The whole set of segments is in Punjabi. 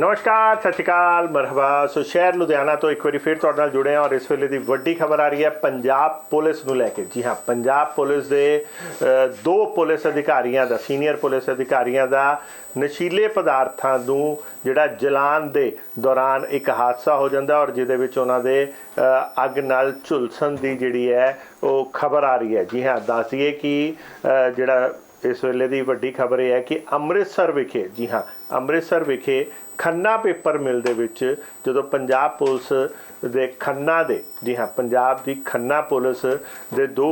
ਨਮਸਕਾਰ, ਸਤਿ ਸ਼੍ਰੀ ਅਕਾਲ, ਮਰਹਬਾ। ਸੋ ਸ਼ਹਿਰ ਲੁਧਿਆਣਾ ਤੋਂ ਇੱਕ ਵਾਰੀ ਫਿਰ ਤੁਹਾਡੇ ਨਾਲ ਜੁੜੇ ਹਾਂ ਔਰ ਇਸ ਵੇਲੇ ਦੀ ਵੱਡੀ ਖਬਰ ਆ ਰਹੀ ਹੈ ਪੰਜਾਬ ਪੁਲਿਸ ਨੂੰ ਲੈ ਕੇ। ਜੀ ਹਾਂ, ਪੰਜਾਬ ਪੁਲਿਸ ਦੇ ਦੋ ਪੁਲਿਸ ਅਧਿਕਾਰੀਆਂ ਦਾ, ਸੀਨੀਅਰ ਪੁਲਿਸ ਅਧਿਕਾਰੀਆਂ ਦਾ ਨਸ਼ੀਲੇ ਪਦਾਰਥਾਂ ਨੂੰ ਜਿਹੜਾ ਜਲਾਨ ਦੇ ਦੌਰਾਨ ਇੱਕ ਹਾਦਸਾ ਹੋ ਜਾਂਦਾ ਔਰ ਜਿਹਦੇ ਵਿੱਚ ਉਹਨਾਂ ਦੇ ਅੱਗ ਨਾਲ ਝੁਲਸਣ ਦੀ ਜਿਹੜੀ ਹੈ ਉਹ ਖਬਰ ਆ ਰਹੀ ਹੈ। ਜੀ ਹਾਂ ਦੱਸੀਏ ਕਿ ਜਿਹੜਾ ਇਸ ਵੇਲੇ ਦੀ ਵੱਡੀ ਖਬਰ ਇਹ ਹੈ ਕਿ ਅੰਮ੍ਰਿਤਸਰ ਵਿਖੇ, ਜੀ ਹਾਂ, ਅੰਮ੍ਰਿਤਸਰ ਵਿਖੇ ਖੰਨਾ ਪੇਪਰ ਮਿਲ ਦੇ ਵਿੱਚ ਜਦੋਂ ਪੰਜਾਬ ਪੁਲਿਸ ਦੇ ਖੰਨਾ ਦੇ, ਜੀ ਹਾਂ, ਪੰਜਾਬ ਦੀ ਖੰਨਾ ਪੁਲਿਸ ਦੇ ਦੋ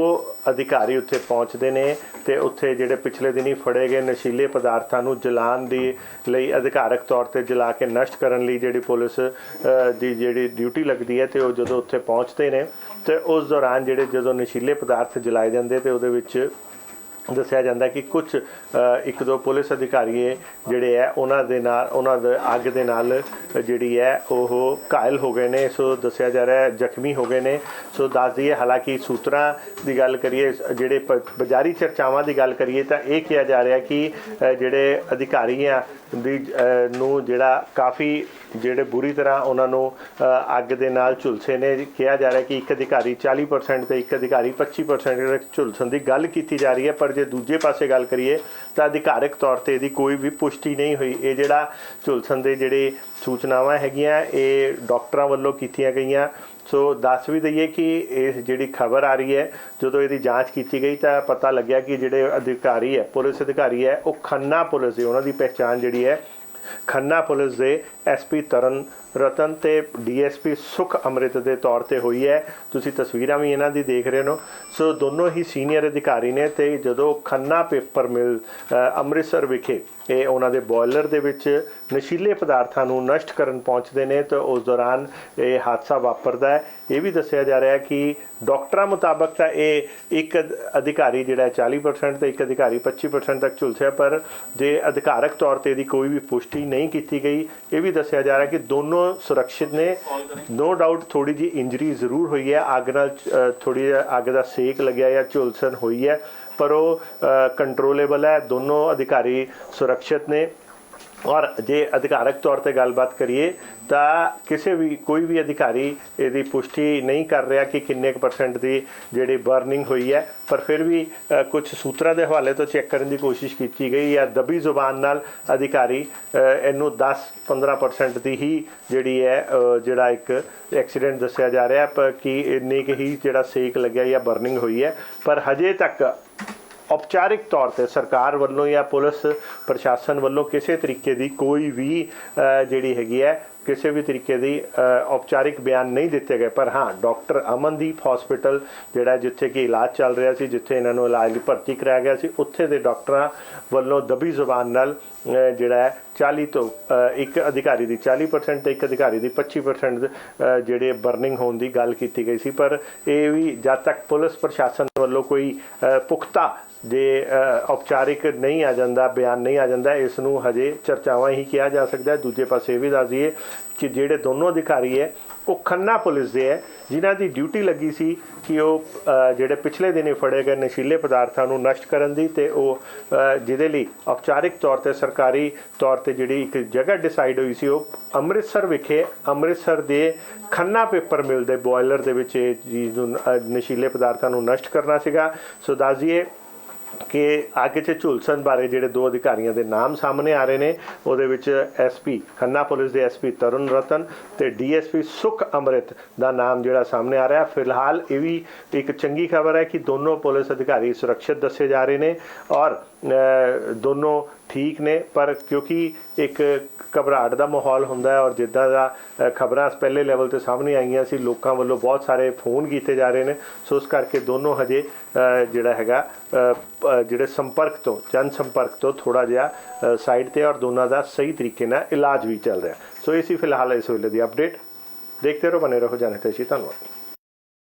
ਅਧਿਕਾਰੀ ਉੱਥੇ ਪਹੁੰਚਦੇ ਨੇ ਤੇ ਉੱਥੇ ਜਿਹੜੇ ਪਿਛਲੇ ਦਿਨੀ ਫੜੇ ਗਏ ਨਸ਼ੀਲੇ ਪਦਾਰਥਾਂ ਨੂੰ ਜਲਾਨ ਦੀ ਲਈ ਅਧਿਕਾਰਕ ਤੌਰ ਤੇ ਜਲਾ ਕੇ ਨਸ਼ਟ ਕਰਨ ਲਈ ਜਿਹੜੀ ਪੁਲਿਸ ਦੀ ਜਿਹੜੀ ਡਿਊਟੀ ਲੱਗਦੀ ਹੈ ਤੇ ਉਹ ਜਦੋਂ ਉੱਥੇ ਪਹੁੰਚਦੇ ਨੇ ਤੇ ਉਸ ਦੌਰਾਨ ਜਿਹੜੇ ਜਦੋਂ ਨਸ਼ੀਲੇ ਪਦਾਰਥ ਜਲਾਏ ਜਾਂਦੇ ਤੇ ਉਹਦੇ ਵਿੱਚ ਦੱਸਿਆ ਜਾਂਦਾ ਕਿ ਕੁਝ ਇੱਕ ਦੋ ਪੁਲਿਸ ਅਧਿਕਾਰੀ ਜਿਹੜੇ ਹੈ, ਉਹਨਾਂ ਦੇ ਨਾਲ, ਉਹਨਾਂ ਦੇ ਅੱਗ ਦੇ ਨਾਲ ਜਿਹੜੀ ਹੈ, ਉਹ ਘਾਇਲ ਹੋ ਗਏ ਨੇ। ਸੋ ਦੱਸਿਆ ਜਾ ਰਿਹਾ ਹੈ, ਜ਼ਖਮੀ ਹੋ ਗਏ ਨੇ। ਸੋ ਦੱਸ ਦਈਏ, ਹਾਲਾਂਕਿ ਸੂਤਰਾਂ ਦੀ ਗੱਲ ਕਰੀਏ, ਜਿਹੜੇ ਪ- ਬਾਜ਼ਾਰੀ ਚਰਚਾਵਾਂ ਦੀ ਗੱਲ ਕਰੀਏ, ਤਾਂ ਇਹ ਕਿਹਾ ਜਾ ਰਿਹਾ ਕਿ ਜਿਹੜੇ ਅਧਿਕਾਰੀ ਆ ਦੀ ਨੂੰ ਜਿਹੜਾ ਕਾਫੀ ਜਿਹੜੇ ਬੁਰੀ ਤਰ੍ਹਾਂ ਉਹਨਾਂ ਨੂੰ ਅੱਗ ਦੇ ਨਾਲ ਝੁਲਸੇ ਨੇ, ਕਿਹਾ ਜਾ ਰਿਹਾ ਕਿ ਇੱਕ ਅਧਿਕਾਰੀ 40% ਤੇ ਇੱਕ ਅਧਿਕਾਰੀ 25% ਝੁਲਸਣ ਦੀ ਗੱਲ ਕੀਤੀ ਜਾ ਰਹੀ ਹੈ, ਪਰ ਜੇ ਦੂਜੇ ਪਾਸੇ ਗੱਲ ਕਰੀਏ ਤਾਂ ਅਧਿਕਾਰਕ ਤੌਰ ਤੇ ਇਹਦੀ ਕੋਈ ਵੀ ਪੁਸ਼ਟੀ ਨਹੀਂ ਹੋਈ। ਇਹ ਜਿਹੜਾ ਝੁਲਸਨ ਦੇ ਜਿਹੜੇ ਸੂਚਨਾਵਾਂ ਹੈਗੀਆਂ, ਇਹ ਡਾਕਟਰਾਂ ਵੱਲੋਂ ਕੀਤੀਆਂ ਗਈਆਂ। ਸੋ ਦੱਸ ਵੀ ਦਈਏ ਕਿ ਇਹ ਜਿਹੜੀ ਖਬਰ ਆ ਰਹੀ ਹੈ, ਜਦੋਂ ਇਹਦੀ ਜਾਂਚ ਕੀਤੀ ਗਈ ਤਾਂ ਪਤਾ ਲੱਗਿਆ ਕਿ ਜਿਹੜੇ ਅਧਿਕਾਰੀ ਹੈ, ਪੁਲਿਸ ਅਧਿਕਾਰੀ ਹੈ, ਉਹ ਖੰਨਾ ਪੁਲਿਸ ਦੇ ਉਹਨਾਂ ਦੀ ਪਹਿਚਾਣ ਜਿਹੜੀ ਹੈ, ਖੰਨਾ ਪੁਲਿਸ ਦੇ ਐਸਪੀ ਤਰਨ ਰਤਨ ਤੇ ਡੀਐਸਪੀ ਸੁਖ ਅੰਮ੍ਰਿਤ ਦੇ ਤੌਰ ਤੇ ਹੋਈ ਹੈ। ਤੁਸੀਂ ਤਸਵੀਰਾਂ ਵੀ ਇਹਨਾਂ ਦੀ ਦੇਖ ਰਹੇ ਹੋ। ਸੋ ਦੋਨੋਂ ਹੀ ਸੀਨੀਅਰ ਅਧਿਕਾਰੀ ਨੇ ਤੇ ਜਦੋਂ ਖੰਨਾ ਪੇਪਰ ਮਿਲ ਅੰਮ੍ਰਿਤਸਰ ਵਿਖੇ, ਇਹ ਉਹਨਾਂ ਦੇ ਬੋਇਲਰ ਦੇ ਵਿੱਚ ਨਸ਼ੀਲੇ ਪਦਾਰਥਾਂ ਨੂੰ ਨਸ਼ਟ ਕਰਨ ਪਹੁੰਚਦੇ ਨੇ ਤਾਂ ਉਸ ਦੌਰਾਨ ਇਹ ਹਾਦਸਾ ਵਾਪਰਦਾ ਹੈ। ਇਹ ਵੀ ਦੱਸਿਆ ਜਾ ਰਿਹਾ ਹੈ ਕਿ ਡਾਕਟਰਾਂ ਮੁਤਾਬਕ ਤਾਂ ਇਹ ਇੱਕ ਅਧਿਕਾਰੀ ਜਿਹੜਾ ਹੈ 40% ਤੇ ਇੱਕ ਅਧਿਕਾਰੀ 25% ਤੱਕ ਝੁਲਸਿਆ, ਪਰ ਜੇ ਅਧਿਕਾਰਕ ਤੌਰ ਤੇ ਇਹਦੀ ਕੋਈ ਵੀ ਪੁਸ਼ਟੀ ਨਹੀਂ ਕੀਤੀ ਗਈ, ਇਹ ਵੀ ਦੱਸਿਆ ਜਾ ਰਿਹਾ ਕਿ ਦੋਨੋਂ ਸੁਰੱਖਿਅਤ ਨੇ। ਨੋ ਡਾਊਟ ਥੋੜੀ ਜੀ ਇੰਜਰੀ ਜ਼ਰੂਰ ਹੋਈ ਹੈ। ਅੱਗ ਨਾਲ ਅ, ਥੋੜੀ ਜਿਹੀ ਅੱਗ ਦਾ ਸੇਕ ਲੱਗਿਆ ਜਾਂ ਝੁਲਸਣ ਹੋਈ ਹੈ। ਪਰ ਉਹ ਕੰਟਰੋਲੇਬਲ ਹੈ। ਦੋਨੋਂ ਅਧਿਕਾਰੀ ਸੁਰੱਖਿਅਤ ਨੇ। ਔਰ ਜੇ ਅਧਿਕਾਰਕ ਤੌਰ ਤੇ ਗੱਲਬਾਤ ਕਰੀਏ, ਤਾਂ ਕਿਸੇ ਵੀ, ਕੋਈ ਵੀ ਅਧਿਕਾਰੀ ਇਹਦੀ ਪੁਸ਼ਟੀ ਨਹੀਂ ਕਰ ਰਿਹਾ ਕਿ ਕਿੰਨੇ ਕੁ ਪਰਸੈਂਟ ਦੀ ਜਿਹੜੀ ਬਰਨਿੰਗ ਹੋਈ ਹੈ। ਪਰ ਫਿਰ ਵੀ ਕੁਝ ਸੂਤਰਾਂ ਦੇ ਹਵਾਲੇ ਤੋਂ ਚੈੱਕ ਕਰਨ ਦੀ ਕੋਸ਼ਿਸ਼ ਕੀਤੀ ਗਈ ਹੈ। ਦਬੀ ਜ਼ੁਬਾਨ ਨਾਲ ਅਧਿਕਾਰੀ ਇਹਨੂੰ 10-15% ਦੀ ਹੀ ਜਿਹੜੀ ਹੈ ਜਿਹੜਾ ਇੱਕ ਐਕਸੀਡੈਂਟ ਦੱਸਿਆ ਜਾ ਰਿਹਾ ਪਰ ਕਿ ਇੰਨੇ ਕੁ ਹੀ ਜਿਹੜਾ ਸੇਕ ਲੱਗਿਆ ਜਾਂ ਬਰਨਿੰਗ ਹੋਈ ਹੈ। ਪਰ ਹਜੇ ਤੱਕ ਔਪਚਾਰਿਕ ਤੌਰ ਤੇ ਸਰਕਾਰ ਵੱਲੋਂ ਜਾਂ ਪੁਲਿਸ ਪ੍ਰਸ਼ਾਸਨ ਵੱਲੋਂ ਕਿਸੇ ਤਰੀਕੇ ਦੀ ਕੋਈ ਵੀ ਜਿਹੜੀ ਹੈਗੀ ਹੈ ਕਿਸੇ ਵੀ ਤਰੀਕੇ ਦੀ ਔਪਚਾਰਿਕ ਬਿਆਨ ਨਹੀਂ ਦਿੱਤੇ ਗਏ। ਪਰ ਹਾਂ, ਡਾਕਟਰ ਅਮਨਦੀਪ ਹਸਪੀਟਲ ਜਿਹੜਾ ਜਿੱਥੇ ਕਿ ਇਲਾਜ ਚੱਲ ਰਿਹਾ ਸੀ, ਜਿੱਥੇ ਇਹਨਾਂ ਨੂੰ ਇਲਾਜ ਲਈ ਭਰਤੀ ਕਰਾਇਆ ਗਿਆ ਸੀ, ਉੱਥੇ ਦੇ ਡਾਕਟਰਾਂ ਵੱਲੋਂ ਦਬੀ ਜ਼ੁਬਾਨ ਨਾਲ ਜਿਹੜਾ ਹੈ 40 ਤੋਂ ਇੱਕ ਅਧਿਕਾਰੀ ਦੀ 40% ਤੇ ਇੱਕ ਅਧਿਕਾਰੀ ਦੀ 25% ਜਿਹੜੇ ਬਰਨਿੰਗ ਹੋਣ ਦੀ ਗੱਲ ਕੀਤੀ ਗਈ ਸੀ। ਪਰ ਇਹ ਵੀ ਜਦ ਤੱਕ ਪੁਲਿਸ ਪ੍ਰਸ਼ਾਸਨ ਵੱਲੋਂ ਕੋਈ ਪੁਖਤਾ ਜੇ ਔਪਚਾਰਿਕ ਨਹੀਂ ਆ ਜਾਂਦਾ, ਬਿਆਨ ਨਹੀਂ ਆ ਜਾਂਦਾ, ਇਸ ਨੂੰ ਹਜੇ ਚਰਚਾਵਾਂ ਹੀ ਕਿਹਾ ਜਾ ਸਕਦਾ ਦੂਜੇ ਪਾਸੇ ਇਹ ਵੀ ਦੱਸ ਦਈਏ ਕਿ ਜਿਹੜੇ ਦੋਨੋਂ ਅਧਿਕਾਰੀ ਹੈ, ਉਹ ਖੰਨਾ ਪੁਲਿਸ ਦੇ ਹੈ, ਜਿਨ੍ਹਾਂ ਦੀ ਡਿਊਟੀ ਲੱਗੀ ਸੀ ਕਿ ਉਹ ਜਿਹੜੇ ਪਿਛਲੇ ਦਿਨੇ ਫੜੇ ਗਏ ਨਸ਼ੀਲੇ ਪਦਾਰਥਾਂ ਨੂੰ ਨਸ਼ਟ ਕਰਨ ਦੀ ਤੇ ਉਹ ਜਿਹਦੇ ਲਈ ਔਪਚਾਰਿਕ ਤੌਰ ਤੇ ਸਰਕਾਰੀ ਤੌਰ ਤੇ ਜਿਹੜੀ ਇੱਕ ਜਗ੍ਹਾ ਡਿਸਾਈਡ ਹੋਈ ਸੀ, ਉਹ ਅੰਮ੍ਰਿਤਸਰ ਵਿਖੇ, ਅੰਮ੍ਰਿਤਸਰ ਦੇ ਖੰਨਾ ਪੇਪਰ ਮਿਲ ਦੇ ਬੋਇਲਰ ਦੇ ਵਿੱਚ ਇਹ ਚੀਜ਼ ਨੂੰ ਨਸ਼ੀਲੇ ਪਦਾਰਥਾਂ ਨੂੰ ਨਸ਼ਟ ਕਰਨਾ ਸੀਗਾ। ਸੋ ਦੱਸ ਕਿ ਅੱਗ 'ਚ ਝੁਲਸਣ ਬਾਰੇ ਜਿਹੜੇ ਦੋ ਅਧਿਕਾਰੀਆਂ ਦੇ ਨਾਮ ਸਾਹਮਣੇ ਆ ਰਹੇ ਨੇ, ਉਹਦੇ ਵਿੱਚ ਐਸਪੀ ਖੰਨਾ ਪੁਲਿਸ ਦੇ ਐਸਪੀ ਤਰੁਣ ਰਤਨ ਤੇ ਡੀਐਸਪੀ ਸੁਖ ਅੰਮ੍ਰਿਤ ਦਾ ਨਾਮ ਜਿਹੜਾ ਸਾਹਮਣੇ ਆ ਰਿਹਾ। ਫਿਲਹਾਲ ਇਹ ਵੀ ਇੱਕ ਚੰਗੀ ਖਬਰ ਹੈ ਕਿ ਦੋਨੋਂ ਪੁਲਿਸ ਅਧਿਕਾਰੀ ਸੁਰੱਖਿਅਤ ਦੱਸੇ ਜਾ ਰਹੇ ਨੇ ਔਰ ਦੋਨੋਂ ਠੀਕ ਨੇ, ਪਰ ਕਿਉਂਕਿ ਇੱਕ ਘਬਰਾਹਟ ਦਾ ਮਾਹੌਲ ਹੁੰਦਾ ਹੈ ਔਰ ਜਿੱਦਾਂ ਦਾ ਖਬਰਾਂ ਪਹਿਲੇ ਲੈਵਲ ਤੇ ਸਾਹਮਣੇ ਆਈਆਂ ਸੀ, ਲੋਕਾਂ ਵੱਲੋਂ ਬਹੁਤ ਸਾਰੇ ਫੋਨ ਕੀਤੇ ਜਾ ਰਹੇ ਨੇ। ਸੋ ਉਸ ਕਰਕੇ ਦੋਨੋਂ ਹਜੇ ਜਿਹੜਾ ਹੈਗਾ ਜਿਹੜੇ ਸੰਪਰਕ ਤੋਂ ਜਨ ਸੰਪਰਕ ਤੋਂ ਥੋੜਾ ਜਿਹਾ ਸਾਈਡ ਤੇ ਔਰ ਦੋਨਾਂ ਦਾ ਸਹੀ ਤਰੀਕੇ ਨਾਲ ਇਲਾਜ ਵੀ ਚੱਲ ਰਿਹਾ। ਸੋ ਇਹ ਸੀ ਫਿਲਹਾਲ ਇਸ ਵੇਲੇ ਦੀ ਅਪਡੇਟ ਦੇਖਦੇ ਰਹੋ ਬਨੇ ਰਹੋ, ਜਾਣੇ ਤੇ ਧੰਨਵਾਦ।